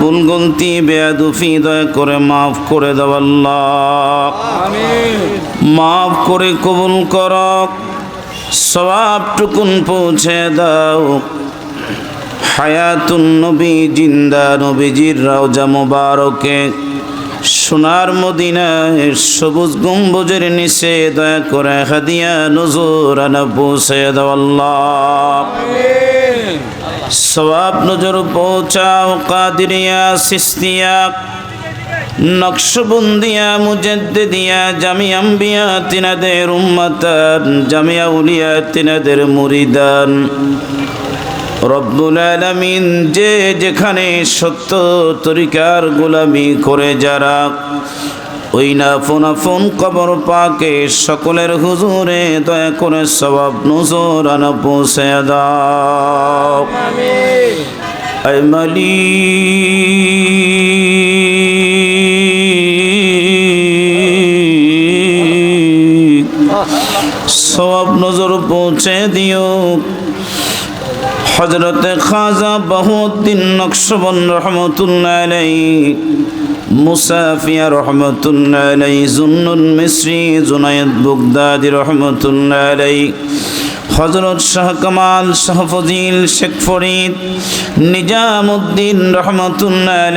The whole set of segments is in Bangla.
ভুল গন্তি বেয়াদুফি দয়া করে মাফ করে দাও আল্লাহ। মাফ করে কবুল কর। সবাবটুকুন পৌঁছে দাও। হায়াতুন নবী জিন্দা নবীজির রাওজা মুবারকে। সোনার মদিনায় সবুজ গম্বুজের নিচে দয়া করে হাদিয়া নজর আনা পৌঁছে দাও আল্লাহ। সবাব নজর পৌঁছাও, কাদিরিয়া সিস্তিয়া নকশবন্দিয়া, মুজদ্দিদিয়া, জামিয়া আম্বিয়া, তিনাদের উম্মাতান, জামিয়া উলিয়া, তিনাদের মুরিদান। রব্বুল আলামিন যে যেখানে সত্য তরিকার গোলামি করে যারা ওই না ফোন ফোন, কবর পাকে সকলের হুজুরে দয়া করে সবাব নজর আনা পৌঁছে দাও। সব নজর পৌঁছে দিও। হজরত খাজা বহুদ্দিন নকশবন রহমতুল্লাহ মুসাফিয়া রহমতুল্লাহ আলাই জুন্নুল মিশ্রি জুনায়দ বুগদাদি রহমতুল্লাহ আলাই হজরত শাহ কামাল শাহ ফজিল শেখ ফরিদ নিজামুদ্দিন রহমতুল্লাহ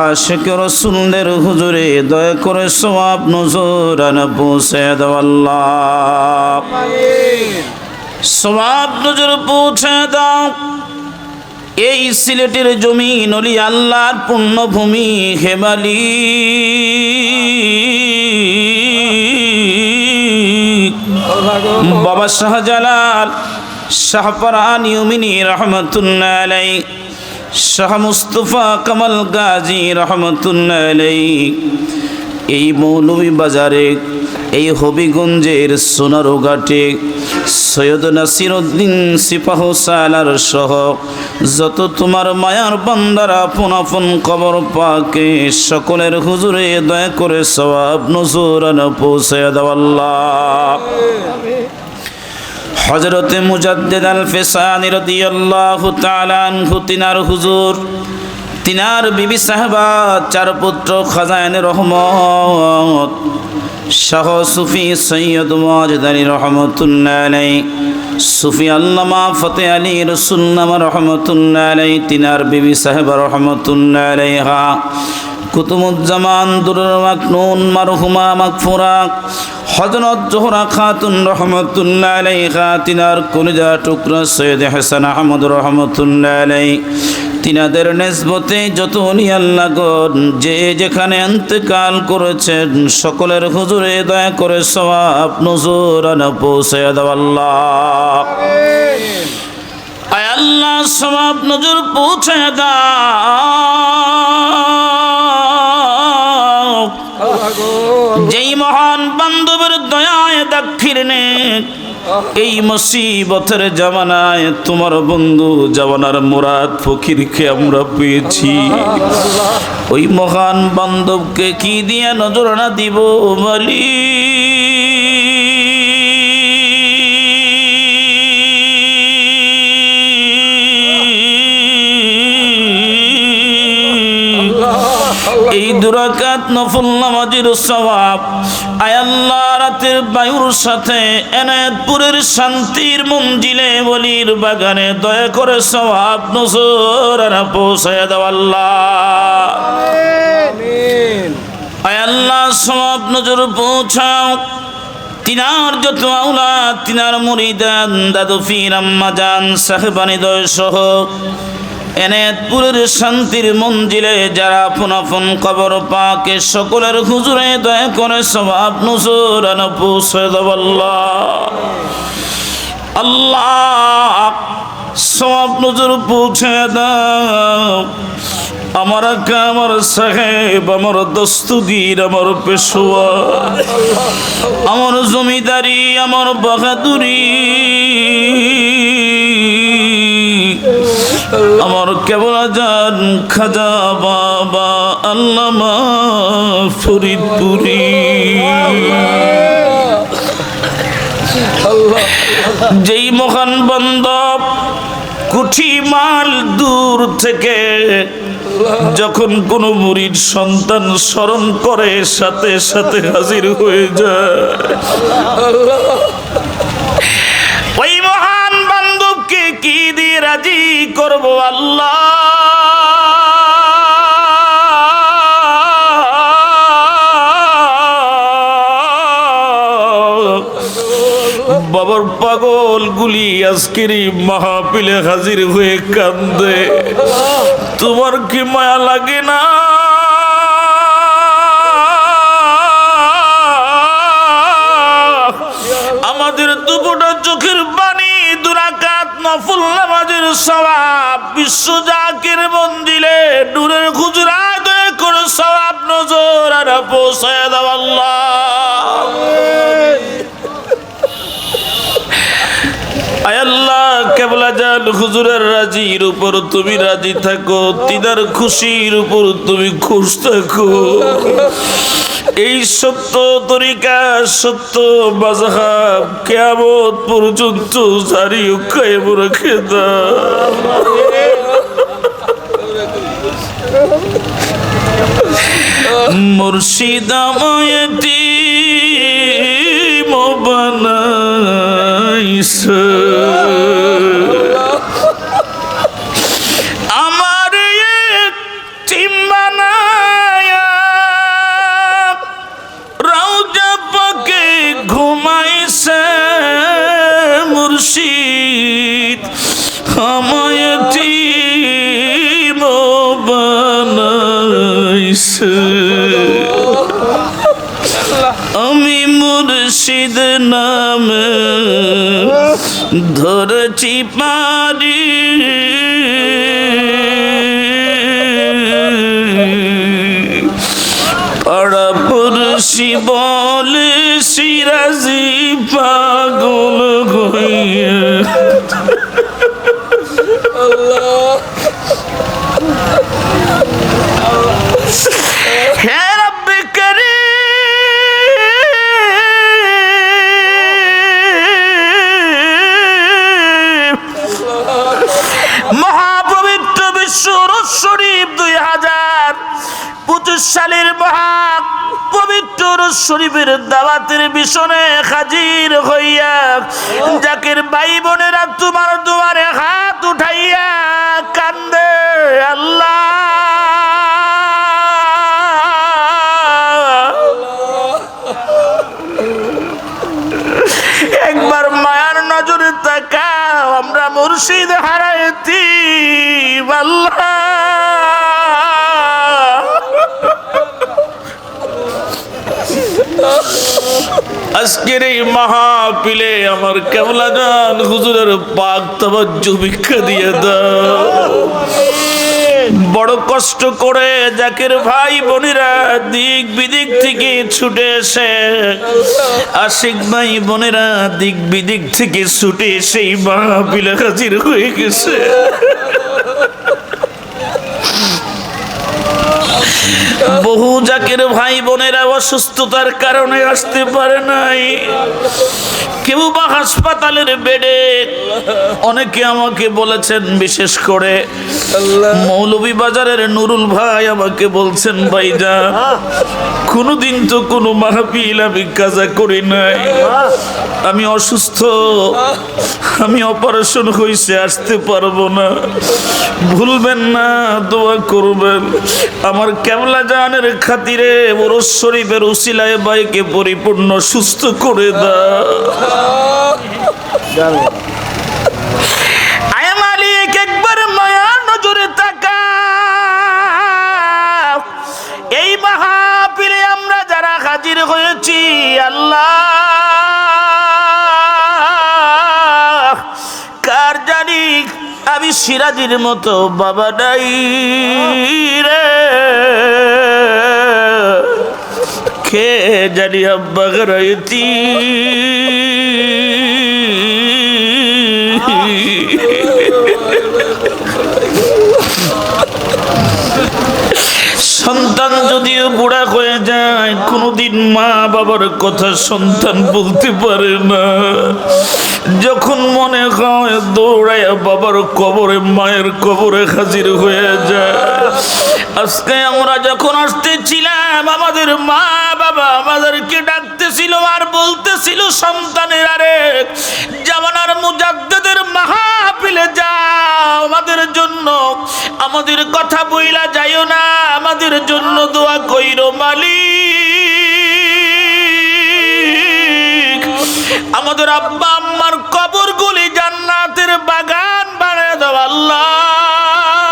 আশেক রসুলদের হুজুরে দয়া করে সবাব নজর পৌঁছে দাও আল্লাহ। সবাব নজর পৌঁছে দাও। এই সিলেটের জমিন অলি আল্লাহর পুণ্যভূমি হেমালি। বাবা শাহজালাল শাহপরান ইউমিনী রহমতুল্লাহ শাহ মুস্তফা কমল গাজী রহমতুল্লাহ এই মৌলভী বাজারে এই হবিগঞ্জের সোনারোঘাটে সৈয়দ নাসির উদ্দিন সিপাহ সালার সহ যত তোমার মায়ার বান্দারা আপন আপন কবর পাকে সকলের হুজুরে দয়া করে সবাব নজর আনা পৌঁছে দেওয়াল্লাহ হজরতে মুজাদ্দেদ আল ফেসানি রাদিয়াল্লাহু তাআলা আনহু তিনার হুজুর তিনার বিবি সাহেবা, চার পুত্র খাজাইন রহমত। শাহ সুফি সৈয়দ মজদারি রহমতুল্লাহ সুফি আল্লামা ফতে আলী রসুল্লামা রহমতুল্লাহ তিনার বিবি সাহেবা রহমতুল্লাহ কুতুমুজ্জামান দুরুল মাকনুন, মারহুমা মাকফুরা হজরত জোহরা খাতুন রহমতুল্লাহ আলাইহা, তিনার কলিজা টুকরা সৈয়দ হাসান আহমদ রহমতুল্লাহ তিনাদের নেসবতে যত উনি আল্লাহগণ যে যেখানে অন্তকাল করেছেন সকলের হুজুরে দয়া করে সবাব নজর পৌঁছে দাও আল্লাহ। সবাব নজর পৌঁছে দাও। যেই মহান বান্ধবের দয়ায় দাক্ষিণে এই মুসিবতের জামানায় তোমার বন্ধু জামানার মুরাদ ফকিরকে আমরা পেয়েছি। ওই মহান বান্ধবকে কি দিয়ে নজরানা দিব মালি এই দুরাকাত নফল নামাজের সবাব আয়াল্লাহ রাতের বায়ুর সাথে এনায়তপুরের শান্তির মঞ্জিলে বলির বাগানে দয়া করে সবাব নজর পৌঁছায় দাও আল্লাহ। আয়াল্লাহ সবাব নজর পৌঁছাও। তিনার যত আউলা তিনার মুরিদান দাদু ফির আম্মা জান সাহেবানি দয় সহ এনায়তপুরের শান্তির মঞ্জিলে যারা আপন আপন কবর পাকে, সকলের হুজুরে দয়া করে সবাব নজর আল্লাহ। সব নজর পৌঁছে দাও। আমার আমার সাহেব, আমার দস্তগীর আমার পেশোয়া। আমার জমিদারি, আমার বাহাদুরি। আমার কেবল আজান, খাজা বাবা, আল্লামা ফরিদপুরি। যেই মহান বান্ধব কুঠি মাল দূর থেকে যখন কোনো মুরিদ সন্তান স্মরণ করে, সাথে সাথে হাজির হয়ে যায়। করব আল্লাহ। বাবার পাগল গুলি আজকের এই হাজির হয়ে কান্দে। তোমার কি মায়া লাগে না? আল্লাহ। কেবলা রাজির উপর তুমি রাজি থাকো, তিনার খুশির উপর তুমি খুশ থাকো। এই সত্য তরিকা, সত্য মাযহাব কিয়ামত পর্যন্ত জারি কায়েম রেখে মুর্শিদ আমায়তি বানাইছে আমার টিম বানায়া রওজা পাকে ঘুমাইছে মুর্শিদ আমায় টিম বানাইছে আমি মুর্শিদ নাম ধরেছি পারি। পড়পুরশি বলে সিরাজি পাগল হইয়া। হে শরীফের দাওয়াতের মিশনে হাজির হইয়া জাকির ভাই বোনেরা তোমার দুয়ারে আজকের এই মাহফিলে আমার কেমলা জান হুজুরের পাক তাবাজ্জ ভিক্ষা দিয়ে দাও। বড় কষ্ট করে জাকের ভাই বোনেরা দিক বিদিক থেকে ছুটে এসে, আশিক ভাই বোনেরা দিক বিদিক থেকে ছুটে সেই মাহফিলে হাজির হয়ে গেছে। বহু জাকের ভাই বোনেরা অসুস্থতার কারণে আসতে পারে নাই। কেউ বা হাসপাতালের বেডে? অনেকে আমাকে বলেছেন বিশেষ করে মৌলভী বাজারের নুরুল ভাই আমাকে বলছেন ভাইজা কোনোদিন তো কোনো মাহফিল আমি কাজা করি নাই। আমি অসুস্থ। আমি অপারেশন হয়েছে আসতে পারব না। ভুলবেন না দোয়া করবেন। আমার কেমলা জানের খাতিরে বড় শরীফের উসিলায় বাইকে পরিপূর্ণ সুস্থ করে দাও। একবার মায়ার নজরে এই আমরা যারা হয়েছি আল্লাহ। আমি সিরাজির মতো বাবা নাই রে। খে জানি আব্বা সন্তান যদিও বুড়া হয়ে যায়, কোনোদিন মা বাবার কথা সন্তান বলতে পারে না। যখন মনে হয় দৌড়াইয়া বাবার কবরে, মায়ের কবরে হাজির হয়ে যায়। আজকে আমরা যখন আসতেছিলাম, আমাদের মা বাবা আমাদেরকে ডাকতেছিল আর বলতেছিল সন্তানের আরে, জামানার মুজাদ্দেদের মাহাপিলে যাও, আমাদের জন্য, আমাদের কথা বইলা যাইও না, আমাদের জন্য দোয়া কইরো মালিক। আমাদের আব্বা আম্মার কবরগুলি জান্নাতের বাগান বানায় দাও আল্লাহ।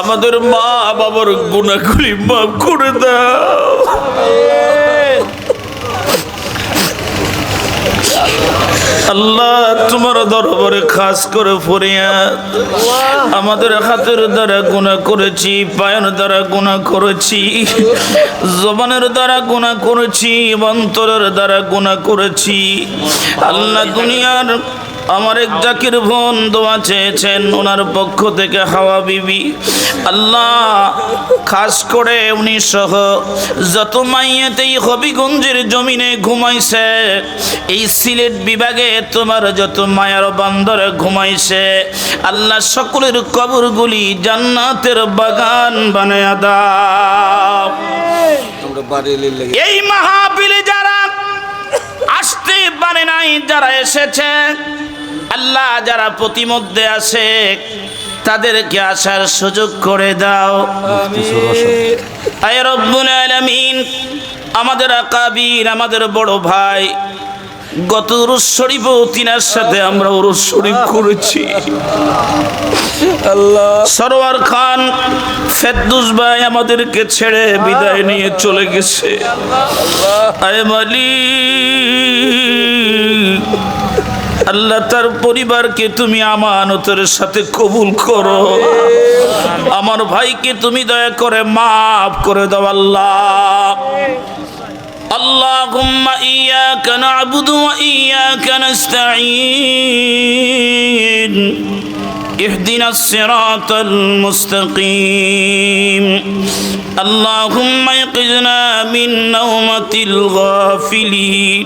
আমাদের মা বাবার গুণাগুলি মাফ করে দাও। আল্লাহ, তোমার দরবারে খাস করে ফরিয়াদ। আমাদের হাতের দ্বারা গুণা করেছি, পায়ের দ্বারা গুণা করেছি, জবানের দ্বারা গুণা করেছি, অন্তরের দ্বারা গুণা করেছি। আল্লাহ দুনিয়ার আমার এক জাকির বোন দোয়া চেয়েছেন ওনার পক্ষ থেকে হাওয়া বিবি। আল্লাহ খাস করে উনি সহ যত মাইয়েতেই হবিগঞ্জের জমিনে ঘুমাইছে এই সিলেট বিভাগে তোমার যত মায়ার বান্দরে ঘুমাইছে আল্লাহ সকলের কবরগুলি জান্নাতের বাগান বানায় দাও। এই মাহাবিলে যারা আসতে পারে নাই যারা এসেছে আল্লাহ যারা প্রতিমধ্যে আছে তাদেরকে আসার সুযোগ করে দাও। আমাদের আকাবির আমাদের বড় ভাই গত উরুস শরীফ তিনার সাথে আমরা উরুস শরীফ করেছি। আল্লাহ। সরোয়ার খান ফেদ্দুস ভাই আমাদেরকে ছেড়ে বিদায় নিয়ে চলে গেছে। আয় মালিক আল্লাহ তার পরিবারকে তুমি আমানতের সাথে কবুল করো আমার ভাইকে তুমি দয়া করে মাফ করে দাও আল্লাহ اللهم إياك نعبد وإياك نستعين اهدنا الصراط المستقيم اللهم ايقظنا من نومة الغافلين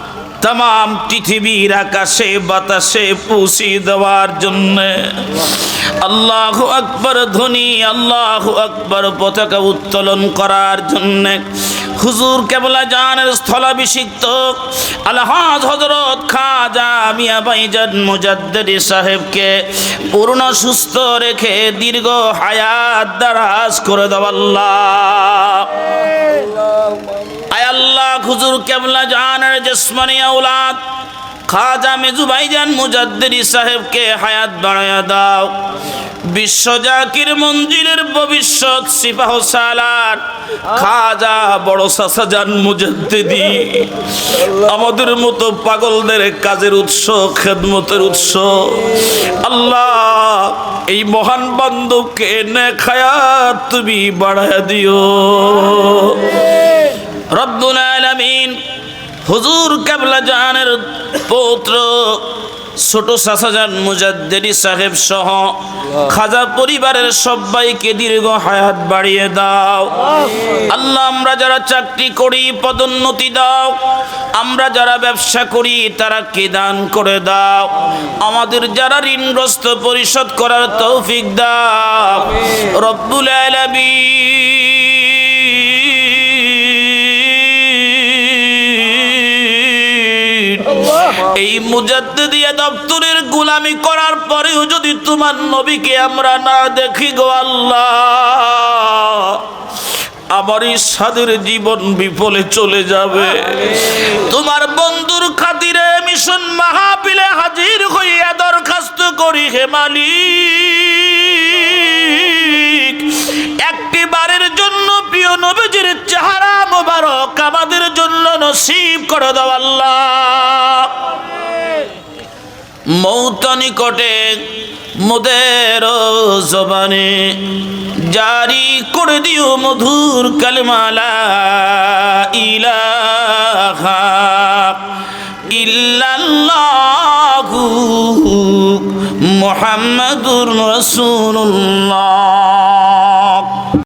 তাম, পৃথিবীর আকাশে, বাতাসে পৌঁছে দেওয়ার জন্য। আল্লাহ আকবর ধ্বনি, আল্লাহ আকবর পতাকা উত্তোলন করার জন্য। হুজুর কেবলা জানের স্থলাভিষিক্ত। আলহাজ হজরত খাজা মিয়া বাইজান মুজাদ্দেদি সাহেবকে পূর্ণ সুস্থ রেখে দীর্ঘ হায়াত দারাজ করে দেওয়া আল্লাহ হুজুর কেবলা জানের জসমানি আউলাদ খাজা মেজু ভাইজান মুজাদ্দিরি সাহেবকে হায়াত বাড়ায়া দাও। বিশ্ব জাকির মঞ্জিলের ভবিষ্যৎ সিপাহ সালার খাজা বড় সাসাজান মুজাদ্দিদি। আমাদের মতো পাগলদের কাজের উৎস, খেদমতের উৎস। আল্লাহ, এই মহান বান্ধবকে নে খায়াত তুমি বাড়ায়া দিও। রব্বুল আলামিন হুজুর কাবলা জানের পৌত্র, ছোট সাসাজান মুজাদ্দেদি সাহেব সহ খাজা পরিবারের সবাইকে দীর্ঘ হায়াত বাড়িয়ে দাও। আল্লাহ, আমরা যারা চাকরি করি, পদোন্নতি দাও। আমরা যারা ব্যবসা করি, তারা কে দান করে দাও। আমাদের যারা ঋণগ্রস্ত পরিশোধ করার তৌফিক দাও। রব্বুল আলামিন এই মুজাদ্দিদিয়া দপ্তরের গোলামি করার পরেও যদি তোমার নবীকে আমরা না দেখি গো আল্লাহ, আমার সাদের জীবন বিফলে চলে যাবে। তোমার বন্ধুর খাতিরে মিশন মাহফিলে হাজির হইয়া দরখাস্ত করি হে মালিক। একটি বারের জন্য প্রিয় নবীজির চেহারা মোবারক আমাদের জন্য নসিব করে দাও আল্লাহ। মৌত নিকটে মোদের জবানে জারি করে দিও মধুর কালমালা ইলাহা ইল্লাল্লাহু মুহাম্মাদুর রাসূলুল্লাহ।